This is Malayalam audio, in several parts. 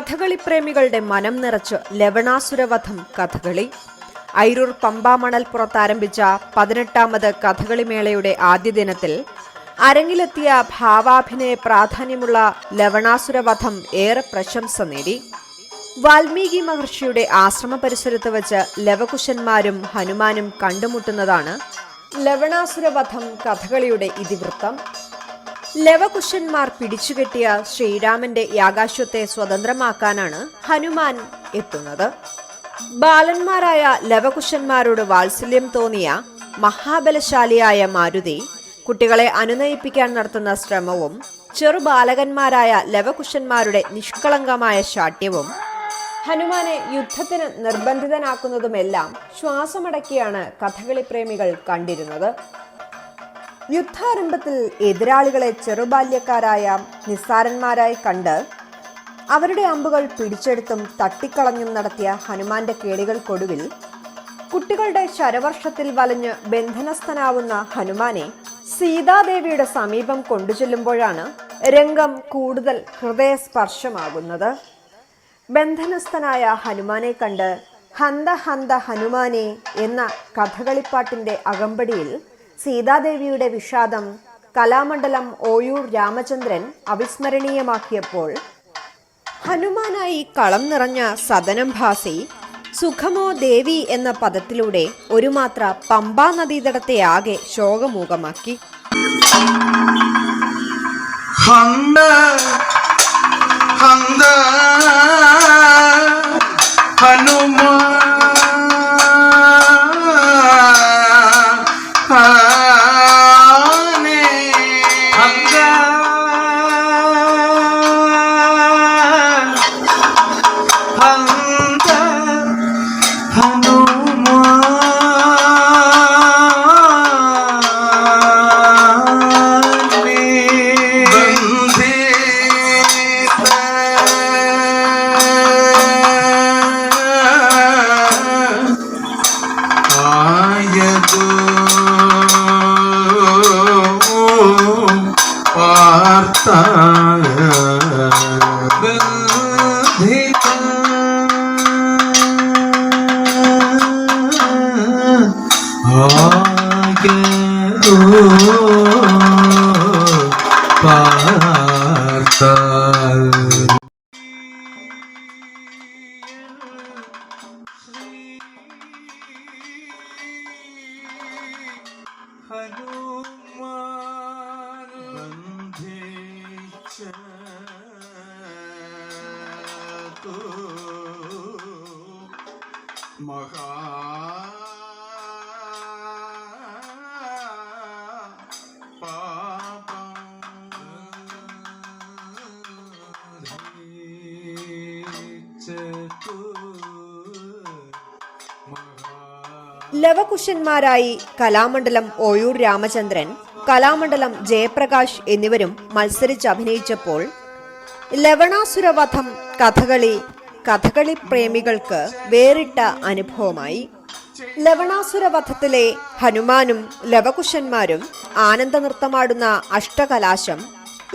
കഥകളി പ്രേമികളുടെ മനം നിറച്ച് ലവണാസുരവധം കഥകളി. ഐരൂർ പമ്പാമണൽ പുറത്താരംഭിച്ച പതിനെട്ടാമത് കഥകളി മേളയുടെ ആദ്യ ദിനത്തിൽ അരങ്ങിലെത്തിയ ഭാവാഭിനയ പ്രാധാന്യമുള്ള ലവണാസുരവധം ഏറെ പ്രശംസ നേടി. വാൽമീകി മഹർഷിയുടെ ആശ്രമ പരിസരത്ത് വച്ച് ലവകുശന്മാരും ഹനുമാനും കണ്ടുമുട്ടുന്നതാണ് ലവണാസുരവധം കഥകളിയുടെ ഇതിവൃത്തം. ലവകുശന്മാർ പിടിച്ചുകെട്ടിയ ശ്രീരാമന്റെ യാഗാശ്വത്തെ സ്വതന്ത്രമാക്കാനാണ് ഹനുമാൻ എത്തുന്നത്. ബാലന്മാരായ ലവകുശന്മാരോട് വാത്സല്യം തോന്നിയ മഹാബലശാലിയായ മാരുതി കുട്ടികളെ അനുനയിപ്പിക്കാൻ നടത്തുന്ന ശ്രമവും ചെറുബാലകന്മാരായ ലവകുശന്മാരുടെ നിഷ്കളങ്കമായ ശാഠ്യവും ഹനുമാനെ യുദ്ധത്തിന് നിർബന്ധിതനാക്കുന്നതുമെല്ലാം ശ്വാസമടക്കിയാണ് കഥകളി പ്രേമികൾ കണ്ടിരുന്നത്. യുദ്ധാരംഭത്തിൽ എതിരാളികളെ ചെറുബാല്യക്കാരായ നിസ്സാരന്മാരായി കണ്ട് അവരുടെ അമ്പുകൾ പിടിച്ചെടുത്തും തട്ടിക്കളഞ്ഞും നടത്തിയ ഹനുമാന്റെ കേളികൾക്കൊടുവിൽ കുട്ടികളുടെ ശരവർഷത്തിൽ വലഞ്ഞ് ബന്ധനസ്ഥനാവുന്ന ഹനുമാനെ സീതാദേവിയുടെ സമീപം കൊണ്ടുചെല്ലുമ്പോഴാണ് രംഗം കൂടുതൽ ഹൃദയസ്പർശമാകുന്നത്. ബന്ധനസ്ഥനായ ഹനുമാനെ കണ്ട് ഹന്ത ഹന്ത ഹനുമാനെ എന്ന കഥകളിപ്പാട്ടിന്റെ അകമ്പടിയിൽ സീതാദേവിയുടെ വിഷാദം കലാമണ്ഡലം ഓയൂർ രാമചന്ദ്രൻ അവിസ്മരണീയമാക്കിയപ്പോൾ ഹനുമാനായി കളം നിറഞ്ഞ സദനം ഭാസി സുഖമോ ദേവി എന്ന പദത്തിലൂടെ ഒരുമാത്ര പമ്പാ നദീതടത്തെ ആകെ ശോകമൂകമാക്കി. ഹന്ത ഹന്ത. ആയതു പാർത്ത പാർത്ത മഹാ ലവകുശന്മാരായി കലാമണ്ഡലം ഓയൂർ രാമചന്ദ്രൻ കലാമണ്ഡലം ജയപ്രകാശ് എന്നിവരും മത്സരിച്ച് അഭിനയിച്ചപ്പോൾ ലവണാസുരവധം കഥകളി കഥകളി പ്രേമികൾക്ക് വേറിട്ട അനുഭവമായി. ലവണാസുരവധത്തിലെ ഹനുമാനും ലവകുശന്മാരും ആനന്ദ നൃത്തമാടുന്ന അഷ്ടകലാശം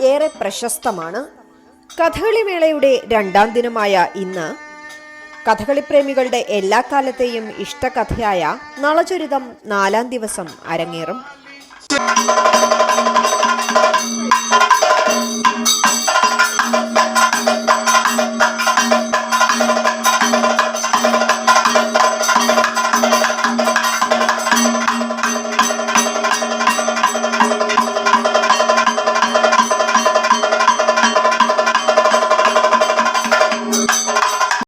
ഏറെ പ്രശസ്തമാണ്. കഥകളി മേളയുടെ രണ്ടാം ദിനമായ ഇന്ന് കഥകളി പ്രേമികളുടെ എല്ലാ കാലത്തെയും ഇഷ്ടകഥയായ നളചരിതം നാലാം ദിവസം അരങ്ങേറും.